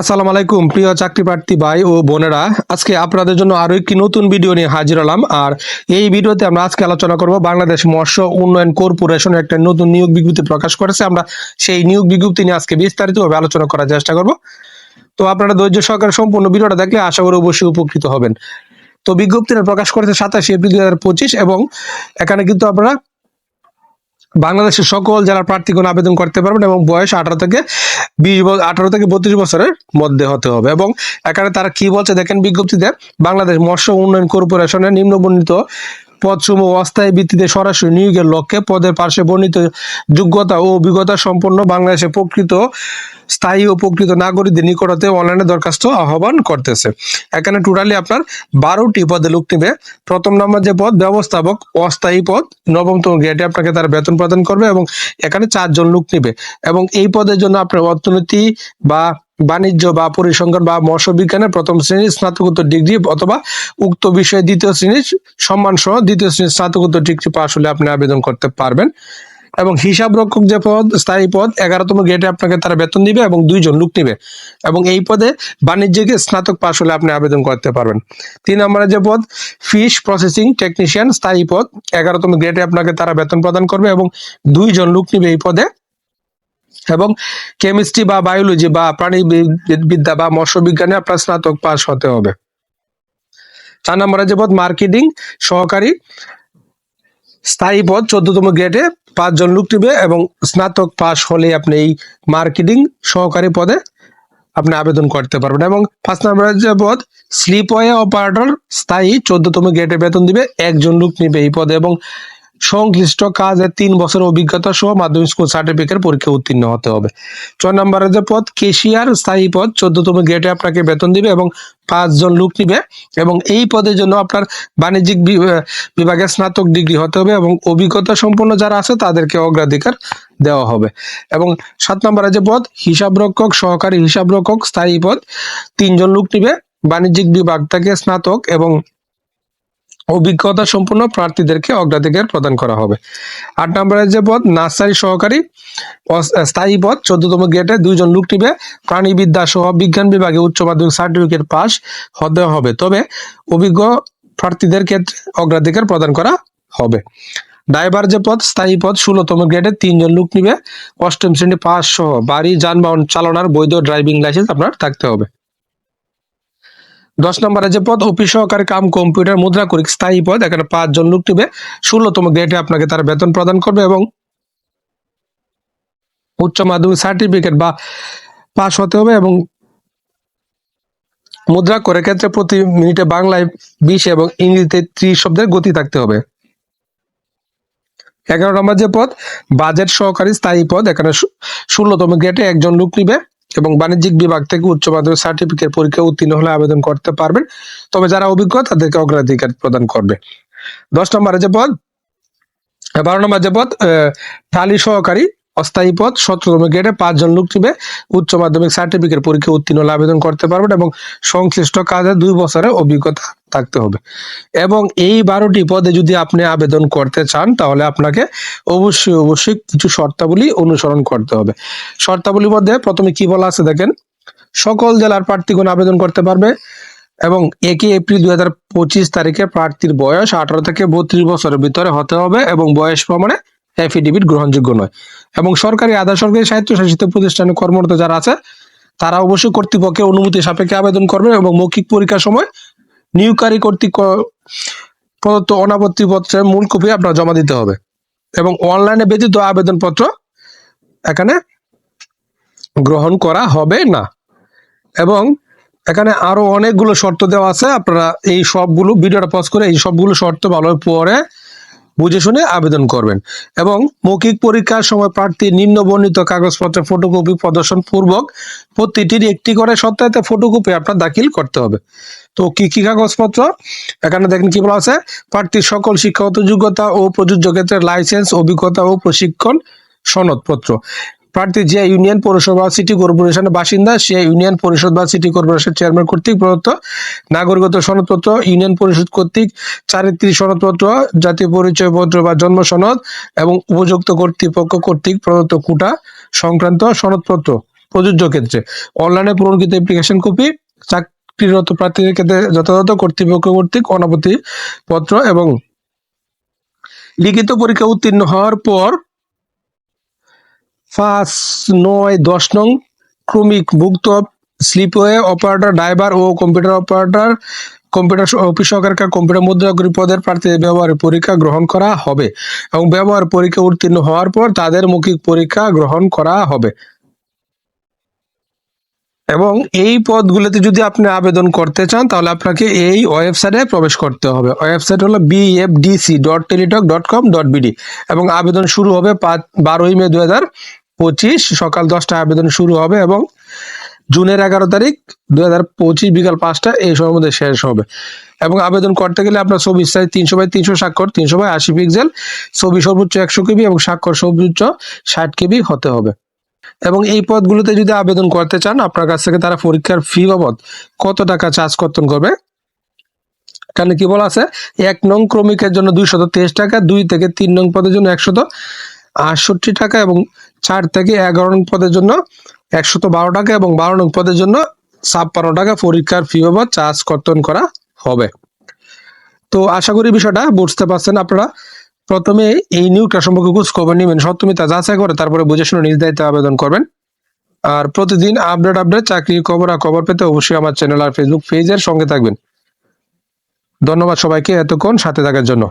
আসসালামু আলাইকুম, প্রিয় চাকরি প্রার্থী ভাই ও বোনেরা। আজকে আপনাদের জন্য আরও একটি নতুন ভিডিও নিয়ে হাজির হলাম। আর এই ভিডিওতে আমরা আজকে আলোচনা করব বাংলাদেশ মৎস্য উন্নয়ন কর্পোরেশন একটা নতুন নিয়োগ বিজ্ঞপ্তি প্রকাশ করেছে। আমরা সেই নিয়োগ বিজ্ঞপ্তি নিয়ে আজকে বিস্তারিতভাবে আলোচনা করার চেষ্টা করব। তো আপনারা ধৈর্য সহকারে সম্পূর্ণ ভিডিওটা দেখলে আশা করি অবশ্যই উপকৃত হবেন। তো বিজ্ঞপ্তিটা প্রকাশ করেছে সাতাশে এপ্রিল দুই হাজার পঁচিশ এবং এখানে কিন্তু আপনারা বাংলাদেশের সকল জেলার প্রার্থীগণ আবেদন করতে পারবেন এবং বয়স আঠারো থেকে বিশ আঠারো থেকে বত্রিশ বছরের মধ্যে হতে হবে। এবং এখানে তারা কি বলছে দেখেন বিজ্ঞপ্তিতে, বাংলাদেশ মৎস্য উন্নয়ন কর্পোরেশনের নিম্নবর্ণিত পদসমূহ অস্থায়ী ভিত্তিতে সরাসরি নিয়োগের লক্ষ্যে পদের পার্শ্বে বর্ণিত যোগ্যতা ও অভিজ্ঞতা সম্পন্ন বাংলাদেশের প্রকৃত স্থায়ী ও প্রকৃত নাগরিকদের নিকটতে অনলাইনে দরখাস্ত আহ্বান করতেছে। এখানে টোটালি আপনার বারোটি পদে লোক নিবে। প্রথম নম্বর যে পদ, ব্যবস্থাপক, অস্থায়ী পদ, নবমতম গ্রেডে আপনাকে তারা বেতন প্রদান করবে এবং এখানে চারজন লোক নিবে। এবং এই পদের জন্য আপনার অর্থনীতি বা বাণিজ্য বা পরিসংখ্যান বা মৎস্য বিজ্ঞানের প্রথম শ্রেণির স্নাতকোত্তর ডিগ্রি অথবা উক্ত বিষয়ে দ্বিতীয় শ্রেণির সম্মান সহ দ্বিতীয় শ্রেণির স্নাতকোত্তর ডিগ্রি পাশ হলে আপনি আবেদন করতে পারবেন। এবং হিসাব রক্ষক যে পদ, স্থায়ী পদ, এগারোতম গ্রেডে আপনাকে তারা বেতন দিবে এবং দুইজন লোক নিবে। এবং এই পদে বাণিজ্যিক স্নাতক পাশ হলে আপনি আবেদন করতে পারবেন। তিন নম্বরে যে পদ, ফিশ প্রসেসিং টেকনিশিয়ান, স্থায়ী পদ, এগারোতম গ্রেডে আপনাকে তারা বেতন প্রদান করবে এবং দুইজন লোক নিবে এই পদে। এবং কেমিস্ট্রি বা বায়োলজি বা প্রাণী বিদ্যা বা মৎস্য বিজ্ঞানে আপনার স্নাতক পাস হতে হবে। চার নম্বরে যে পদ মার্কেটিং সহকারী, স্থায়ী পদ, চোদ্দতম গ্রেডে পাঁচজন লোক নিবে এবং স্নাতক পাস হলে আপনি এই মার্কেটিং সহকারী পদে আপনি আবেদন করতে পারবেন। এবং পাঁচ নম্বরের যে পদ স্লিপওয়ে অপারেটর স্থায়ী, চোদ্দতম গ্রেডে বেতন দিবে, একজন লোক নিবে এই পদে এবং সংশ্লিষ্ট কাজে তিন বছর অভিজ্ঞতা সহ মাধ্যমিক স্কুল সার্টিফিকেট পরীক্ষা উত্তীর্ণ হতে হবে। ছয় নম্বরের যে পদ, কেশিয়ার স্থায়ী পদ, চোদ্দতম গ্রেডে আপনাকে বেতন দিবে এবং পাঁচজন লোক নিবে এবং এই পদের জন্য আপনার বাণিজ্যিক বিভাগে স্নাতক ডিগ্রি হতে হবে এবং অভিজ্ঞতা সম্পন্ন যারা আছে তাদেরকে অগ্রাধিকার দেওয়া হবে। এবং সাত নম্বরে যে পদ, হিসাবরক্ষক, সহকারী হিসাবরক্ষক, স্থায়ী পদ, তিনজন লোক নিবে। বাণিজ্যিক বিভাগ থেকে স্নাতক এবং অভিজ্ঞতা সম্পন্ন প্রার্থীদেরকে অগ্রাধিকার প্রদান করা হবে। আট নম্বরের যে পদ, নার্সারি সহকারী স্থায়ী পদ, চোদ্দতম গ্রেডে দুইজন লোক নিবে। প্রাণীবিদ্যা সহ বিজ্ঞান বিভাগে উচ্চ মাধ্যমিক সার্টিফিকেট পাস হতে হবে। তবে অভিজ্ঞ প্রার্থীদের ক্ষেত্রে অগ্রাধিকার প্রদান করা হবে। ড্রাইভার যে পদ, স্থায়ী পদ, ষোলোতম গ্রেডে তিনজন লোক নিবে। অষ্টম শ্রেণি পাস সহ বাড়ি, যানবাহন চালানোর বৈধ ড্রাইভিং লাইসেন্স আপনার থাকতে হবে। দশ নম্বরে যে পদ অফিস সহকারী কাম কম্পিউটার মুদ্রা করিক স্থায়ী পদ, এখানে পাঁচজন লোক নিবে। ষোলোতম গ্রেডে আপনাকে তারা বেতন প্রদান করবে এবং উচ্চ মাধ্যমিক সার্টিফিকেট বা পাস হতে হবে এবং মুদ্রা করে ক্ষেত্রে প্রতি মিনিটে বাংলায় বিশ এবং ইংরেজিতে ত্রিশ শব্দের গতি থাকতে হবে। এগারো নম্বর যে পদ বাজেট সহকারী স্থায়ী পদ, এখানে ষোলোতম গ্রেডে একজন লোক নিবে। এবং বাণিজ্যিক বিভাগ থেকে উচ্চ মাধ্যমিক সার্টিফিকেট পরীক্ষা উত্তীর্ণ হলে আবেদন করতে পারবেন। তবে যারা অভিজ্ঞ, তাদেরকে অগ্রাধিকার প্রদান করবে। দশ নম্বরে যে পদ বারো নম্বর যে পদ টালি সহকারী অস্থায়ী পদ সতেরোতম গ্রেডে পাঁচজন লোক নিবে। উচ্চ মাধ্যমিক সার্টিফিকেট পরীক্ষা উত্তীর্ণ আবেদন করতে পারবেন এবং সংশ্লিষ্ট কাজে দুই বছরের অভিজ্ঞতা থাকতে হবে। এবং এই বারোটি পদে যদি আপনি আবেদন করতে চান, তাহলে আপনাকে অবশ্যই অবশ্যই কিছু শর্তাবলী অনুসরণ করতে হবে। শর্তাবলীর মধ্যে প্রথমে কি বলা আছে দেখেন? সকল জেলার প্রার্থীগণ আবেদন করতে পারবে এবং একই এপ্রিল দুই হাজার পঁচিশ তারিখে প্রার্থীর বয়স আঠারো থেকে বত্রিশ বছরের ভিতরে হতে হবে এবং বয়স প্রমাণে এফিডেভিট গ্রহণযোগ্য নয়। এবং সরকারি আধা সরকারি স্বায়ত্তশাসিত প্রতিষ্ঠানে কর্মরত যারা আছে, তারা অবশ্যই কর্তৃপক্ষের অনুমতি সাপেক্ষে আবেদন করবে এবং মৌখিক পরীক্ষার সময় নিয়োগকারী কর্তৃক প্রদত্ত অনাপত্তি পত্রের মূল কপি আপনার জমা দিতে হবে এবং অনলাইনে ব্যতীত আবেদনপত্র এখানে গ্রহণ করা হবে না। এবং এখানে আরও অনেকগুলো শর্ত দেওয়া আছে, আপনারা এই সবগুলো, ভিডিওটা পজ করে এই সবগুলো শর্ত ভালো পরে বুঝে শুনে আবেদন করবেন। এবং মৌখিক পরীক্ষার সময় প্রার্থী নিম্ন বর্ণিত কাগজপত্রের ফটোকপি প্রদর্শন পূর্বক প্রতিটির একটি করে সপ্তাহে ফটোকপি আপনার দাখিল করতে হবে। তো কি কি কাগজপত্র? এখানে দেখেন কি বলা আছে, প্রার্থীর সকল শিক্ষাগত যোগ্যতা ও প্রযোজ্য ক্ষেত্রে লাইসেন্স অভিজ্ঞতা ও প্রশিক্ষণ সনদপত্র। প্রার্থী যে ইউনিয়ন পৌরসভা সিটি কর্পোরেশনের বাসিন্দা সে ইউনিয়ন পরিষদ বা সিটি কর্পোরেশন চেয়ারম্যান কর্তৃক প্রদত্ত নাগরিকত্ব সনদপত্র, ইউনিয়ন পরিষদ কর্তৃক চারিত্রিক সনদপত্র, জাতীয় পরিচয় পত্র বা জন্ম সনদ এবং উপযুক্ত কর্তৃপক্ষ কর্তৃক প্রদত্ত কুটা সংক্রান্ত সনদপত্র প্রযোজ্য ক্ষেত্রে। অনলাইনে পূরণকৃত অ্যাপ্লিকেশন কপি চাকরিরত প্রার্থীদের ক্ষেত্রে যথাযথ কর্তৃপক্ষ কর্তৃক অনাপত্তি পত্র এবং লিখিত পরীক্ষা উত্তীর্ণ হওয়ার পর পাঁচ, নয়, দশ নং ক্রমিক ভুক্ত স্লিপওয়ে অপারেটর, ড্রাইভার ও কম্পিউটার অপারেটর, কম্পিউটার অফিস সহকারী কম্পিউটার মুদ্রাগুরি পদের প্রার্থীদের ব্যবহারের পরীক্ষা গ্রহণ করা হবে এবং ব্যবহার পরীক্ষা উত্তীর্ণ হওয়ার পর তাদের মৌখিক পরীক্ষা গ্রহণ করা হবে। এবং এই পদগুলোতে যদি আপনি আবেদন করতে চান, তাহলে আপনাকে এই ওয়েবসাইটে প্রবেশ করতে হবে। ওয়েবসাইট হলো BFDC dot Teletalk dot com dot BD এবং আবেদন শুরু হবে পাঁচ, বারোই মে দু হাজার পঁচিশ, সকাল দশটায় আবেদন শুরু হবে এবং জুনের এগারো তারিখ দু হাজার পঁচিশ বিকাল পাঁচটা এই সময়ের মধ্যে শেষ হবে। এবং আবেদন করতে গেলে আপনার ছবি সাইজ তিনশো বাই তিনশো স্বাক্ষর, তিনশো বাই আশি পিক্সেল ছবি সর্বোচ্চ একশো কেবি এবং স্বাক্ষর সর্বোচ্চ ষাট কেবি হতে হবে। এবং এই পদগুলোতে যদি আবেদন করতে চান, আপনার কাছ থেকে তারা পরীক্ষার ফি বাবদ কত টাকা চার্জ কর্তন করবে? এখানে কি বলা আছে? এক নং ক্রমিকের জন্য দুইশত তেইশ টাকা, দুই থেকে তিন নং পদের জন্য একশত আটষট্টি টাকা এবং চার থেকে এগারো নং পদের জন্য একশত বারো টাকা এবং বারো নং পদের জন্য ছাপ্পান্ন টাকা পরীক্ষার ফি বাবদ চার্জ কর্তন করা হবে। তো আশা করি বিষয়টা বুঝতে পারছেন আপনারা। প্রথমে এই নিয়োগটা সম্পর্কে খোঁজ খবর নেবেন সত্যমিতা যাচাই করে তারপরে বুঝে শুনে নিজ দায়িত্বে আবেদন করবেন। আর প্রতিদিন আপডেট আপডেট চাকরির খবর আর খবর পেতে অবশ্যই আমার চ্যানেল আর ফেসবুক পেজের সঙ্গে থাকবেন। ধন্যবাদ সবাইকে এতক্ষণ সাথে থাকার জন্য।